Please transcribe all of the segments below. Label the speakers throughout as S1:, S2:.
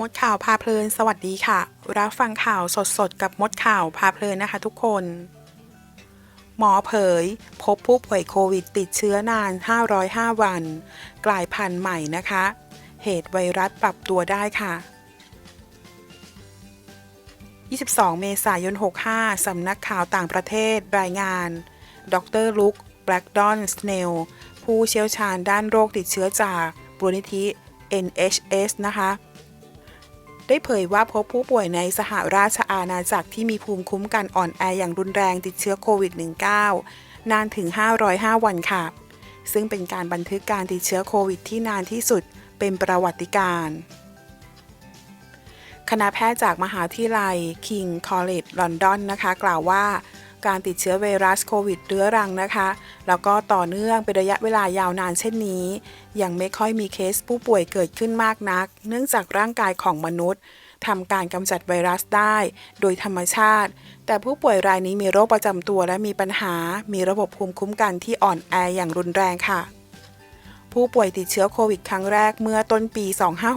S1: มดข่าวพาเพลิน สวัสดีค่ะ รับฟังข่าวสดๆ กับมดข่าวพาเพลินนะคะทุกคน หมอเผย พบผู้ป่วยโควิดติดเชื้อนาน 505 วัน กลายพันธุ์ใหม่นะคะ เหตุไวรัสปรับตัวได้ค่ะ 22 เมษายน 65 สำนักข่าวต่างประเทศรายงาน ดรลุคแบล็กดอนสเนลผู้เชี่ยวชาญด้านโรคติดเชื้อจากบริธิ NHS นะคะ ได้เผยว่าพบผู้ป่วยในสหราชอาณาจักรที่มีภูมิคุ้มกันอ่อนแออย่างรุนแรงติดเชื้อโควิด -19 นานถึง 505 วันค่ะ ซึ่งเป็นการบันทึกการติดเชื้อโควิดที่นานที่สุดเป็นประวัติการณ์คณะแพทย์จากมหาวิทยาลัย King College London นะคะ กล่าวว่า การติดเชื้อไวรัสโควิดเรื้อรังนะคะ แล้วก็ต่อเนื่องเป็นระยะเวลายาวนานเช่นนี้ ยังไม่ค่อยมีเคสผู้ป่วยเกิดขึ้นมากนัก เนื่องจากร่างกายของมนุษย์ทำการกำจัดไวรัสได้ โดยธรรมชาติ แต่ผู้ป่วยรายนี้มีโรคประจำตัวและมีปัญหา มีระบบภูมิคุ้มกันที่อ่อนแออย่างรุนแรงค่ะ ผู้ป่วยติดเชื้อโควิดครั้งแรกเมื่อต้นปี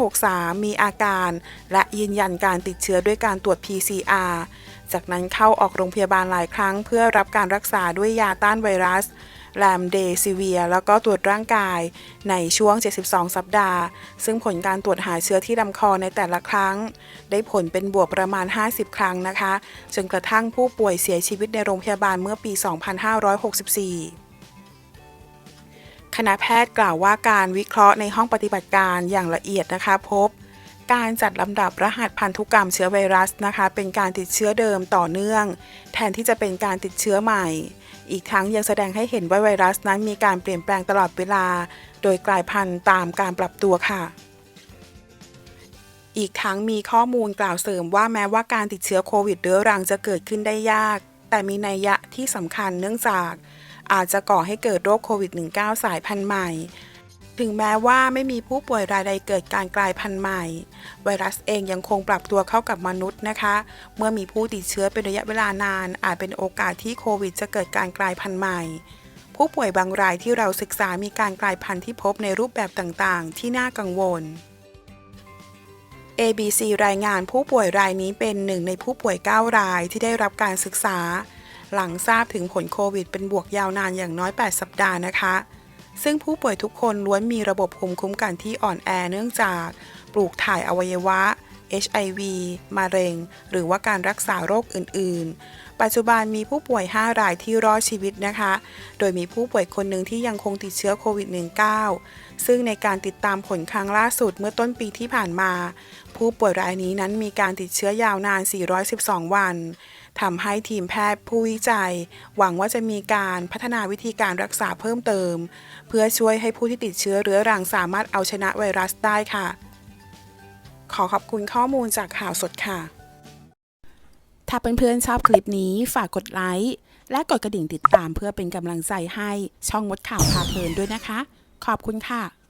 S1: 2563 มีอาการ และยืนยันการติดเชื้อด้วยการตรวจ PCR จากนั้นเข้าออกโรงพยาบาลหลายครั้ง เพื่อรับการรักษาด้วยยาต้านไวรัสแลมเดซิเวีย แล้วก็ตรวจร่างกายในช่วง 72 สัปดาห์ ซึ่งผลการตรวจหาเชื้อที่ลำคอในแต่ละครั้ง ได้ผลเป็นบวกประมาณ 50 ครั้งนะคะ จนกระทั่งผู้ป่วยเสียชีวิตในโรงพยาบาลเมื่อปี 2564คณะแพทย์กล่าวว่าการวิเคราะห์ในห้องปฏิบัติการอย่างละเอียดนะคะ พบ การจัดลำดับรหัสพันธุกรรมเชื้อไวรัสนะคะ เป็นการติดเชื้อเดิมต่อเนื่อง แทนที่จะเป็นการติดเชื้อใหม่ อีกทั้งยังแสดงให้เห็นว่าไวรัสนั้นมีการเปลี่ยนแปลงตลอดเวลา โดยกลายพันธุ์ตามการปรับตัวค่ะอีกทั้งมีข้อมูลกล่าวเสริมว่าแม้ว่าการติดเชื้อโควิดเรื้อรังจะเกิดขึ้นได้ยาก แต่มีนัยยะที่สำคัญเนื่องจาก อาจจะก่อให้เกิดโรคโควิด -19 สายพันธุ์ใหม่ ถึงแม้ว่าไม่มีผู้ป่วยรายใดเกิดการกลายพันธุ์ใหม่ ไวรัสเองยังคงปรับตัวเข้ากับมนุษย์นะคะ เมื่อมีผู้ติดเชื้อเป็นระยะเวลานาน อาจเป็นโอกาสที่โควิด จะเกิดการกลายพันธุ์ใหม่ ผู้ป่วยบางรายที่เราศึกษามีการกลายพันธุ์ที่พบในรูปแบบต่างๆ ที่น่ากังวล ABC รายงานผู้ป่วยรายนี้เป็นหนึ่งในผู้ป่วย 9 รายที่ได้รับการศึกษา หลังทราบถึงผลโควิด เป็นบวกยาวนานอย่างน้อย 8 สัปดาห์นะคะ ซึ่งผู้ป่วยทุกคนล้วนมีระบบภูมิคุ้มกันที่อ่อนแอเนื่องจากปลูกถ่ายอวัยวะ HIV มะเร็ง หรือว่าการรักษาโรคอื่น ๆ ปัจจุบันมีผู้ป่วย 5 รายที่รอดชีวิตนะคะ โดยมีผู้ป่วยคนหนึ่งที่ยังคงติดเชื้อโควิด -19 ซึ่งในการติดตามผลครั้งล่าสุดเมื่อต้นปีที่ผ่านมา ผู้ป่วยรายนี้นั้นมีการติดเชื้อยาวนาน 412 วัน ทำให้ทีมแพทย์ผู้วิจัย หวังว่าจะมีการพัฒนาวิธีการรักษาเพิ่มเติม เพื่อช่วยให้ผู้ที่ติดเชื้อเรื้อรังสามารถเอาชนะไวรัสได้ค่ะ ขอขอบคุณข้อมูลจากข่าวสดค่ะ ถ้าเพื่อนๆชอบคลิปนี้ฝากกดไลค์และกดกระดิ่งติดตามเพื่อเป็นกำลังใจให้ช่องมดข่าวพาเพลินด้วยนะคะ ขอบคุณค่ะ